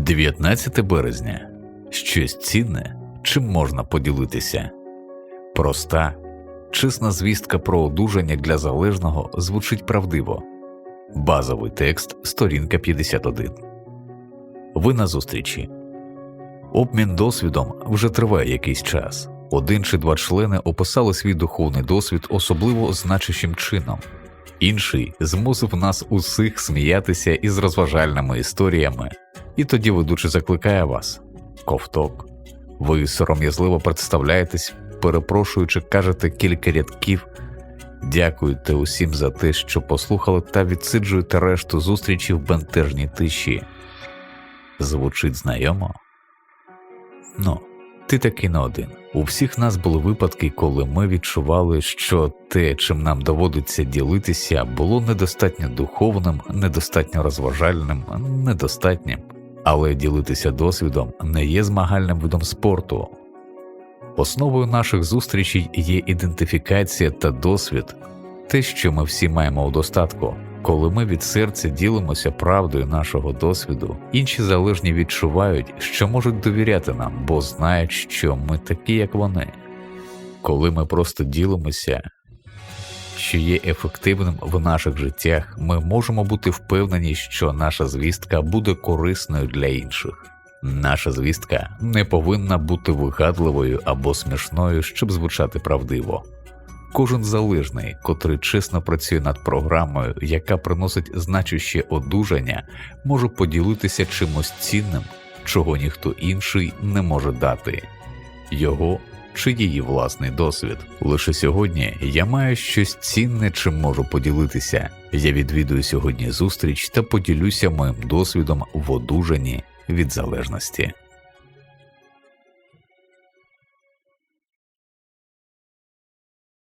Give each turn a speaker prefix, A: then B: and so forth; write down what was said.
A: 19 березня. Щось цінне, чим можна поділитися. Проста, чесна звістка про одужання для залежного звучить правдиво. Базовий текст, сторінка 51. Ви на зустрічі. Обмін досвідом вже триває якийсь час. Один чи два члени описали свій духовний досвід особливо значущим чином. Інший змусив нас усіх сміятися із розважальними історіями, і тоді ведучий закликає вас ковток. Ви сором'язливо представляєтесь, перепрошуючи, кажете кілька рядків. Дякуєте усім за те, що послухали, та відсиджуєте решту зустрічі в бентежній тиші. Звучить знайомо? Ну, ти таки не один. У всіх нас були випадки, коли ми відчували, що те, чим нам доводиться ділитися, було недостатньо духовним, недостатньо розважальним, недостатнім. Але ділитися досвідом не є змагальним видом спорту. Основою наших зустрічей є ідентифікація та досвід, те, що ми всі маємо у достатку. Коли ми від серця ділимося правдою нашого досвіду, інші залежні відчувають, що можуть довіряти нам, бо знають, що ми такі, як вони. Коли ми просто ділимося, що є ефективним в наших життях, ми можемо бути впевнені, що наша звістка буде корисною для інших. Наша звістка не повинна бути вигадливою або смішною, щоб звучати правдиво. Кожен залежний, котрий чесно працює над програмою, яка приносить значуще одужання, може поділитися чимось цінним, чого ніхто інший не може дати його чи її власний досвід. Лише сьогодні я маю щось цінне, чим можу поділитися. Я відвідую сьогодні зустріч та поділюся моїм досвідом в одужанні від залежності.